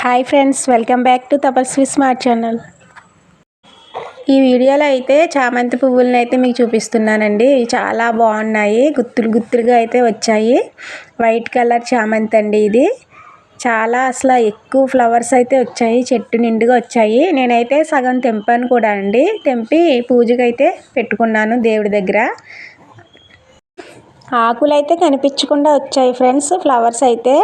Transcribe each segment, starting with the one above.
Hi friends welcome back to Tapasvi smart channel. ఈ వీడియోలో అయితే చామంతి పువ్వులను అయితే మీకు చూపిస్తున్నానండి. ఇవి చాలా బాగున్నాయి. గుత్తులు గుత్తులుగా అయితే వచ్చాయి. వైట్ కలర్ చామంతి అండి ఇది. చాలా అసలు ఎక్కువ ఫ్లవర్స్ అయితే వచ్చాయి. చెట్టు నిండుగా వచ్చాయి. నేనైతే సగం తెంపాను కూడా అండి. తెంపి పూజకైతే పెట్టుకున్నాను దేవుడి దగ్గర. ఆకులు అయితే కనిపించకుండా వచ్చాయి ఫ్రెండ్స్ ఫ్లవర్స్ అయితే.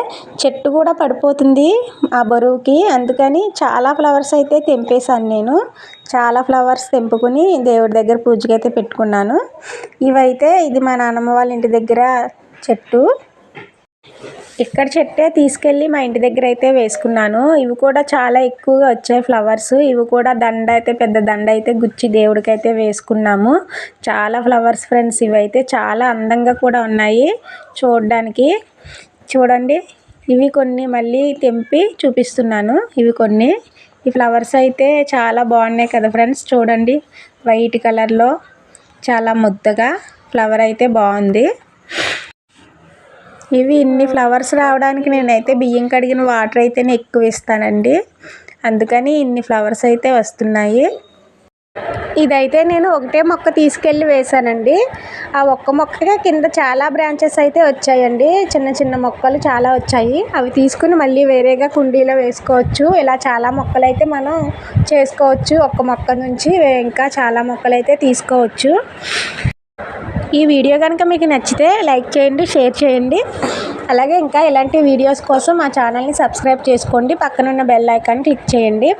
చెట్టు కూడా పడిపోతుంది ఆ బరువుకి. అందుకని చాలా ఫ్లవర్స్ అయితే తెంపేశాను నేను. చాలా ఫ్లవర్స్ తెంపుకుని దేవుడి దగ్గర పూజకైతే పెట్టుకున్నాను. ఇవైతే ఇది మా నాన్నమ్మ వాళ్ళ ఇంటి దగ్గర చెట్టు. ఇక్కడ చెట్టే తీసుకెళ్ళి మా ఇంటి దగ్గర అయితే వేసుకున్నాను. ఇవి కూడా చాలా ఎక్కువగా వచ్చాయి ఫ్లవర్స్. ఇవి కూడా దండ అయితే పెద్ద దండ అయితే గుచ్చి దేవుడికి అయితే వేసుకున్నాము. చాలా ఫ్లవర్స్ ఫ్రెండ్స్ ఇవి అయితే చాలా అందంగా కూడా ఉన్నాయి చూడడానికి. చూడండి ఇవి కొన్ని మళ్ళీ తెంపి చూపిస్తున్నాను. ఇవి కొన్ని. ఈ ఫ్లవర్స్ అయితే చాలా బాగున్నాయి కదా ఫ్రెండ్స్. చూడండి వైట్ కలర్లో చాలా ముద్దగా ఫ్లవర్ అయితే బాగుంది. ఇవి ఇన్ని ఫ్లవర్స్ రావడానికి నేనైతే బియ్యం కడిగిన వాటర్ అయితేనే ఎక్కువ ఇస్తానండి. అందుకని ఇన్ని ఫ్లవర్స్ అయితే వస్తున్నాయి. ఇదైతే నేను ఒకటే మొక్క తీసుకెళ్ళి వేశానండి. ఆ ఒక్క మొక్కగా కింద చాలా బ్రాంచెస్ అయితే వచ్చాయండి. చిన్న చిన్న మొక్కలు చాలా వచ్చాయి. అవి తీసుకుని మళ్ళీ వేరేగా కుండీలో వేసుకోవచ్చు. ఇలా చాలా మొక్కలు అయితే మనం చేసుకోవచ్చు. ఒక్క మొక్క నుంచి ఇంకా చాలా మొక్కలు అయితే తీసుకోవచ్చు. ఈ వీడియో కనుక మీకు నచ్చితే లైక్ చేయండి షేర్ చేయండి. అలాగే ఇంకా ఇలాంటి వీడియోస్ కోసం మా ఛానల్ని సబ్స్క్రైబ్ చేసుకోండి. పక్కనున్న బెల్ ఐకాన్ క్లిక్ చేయండి.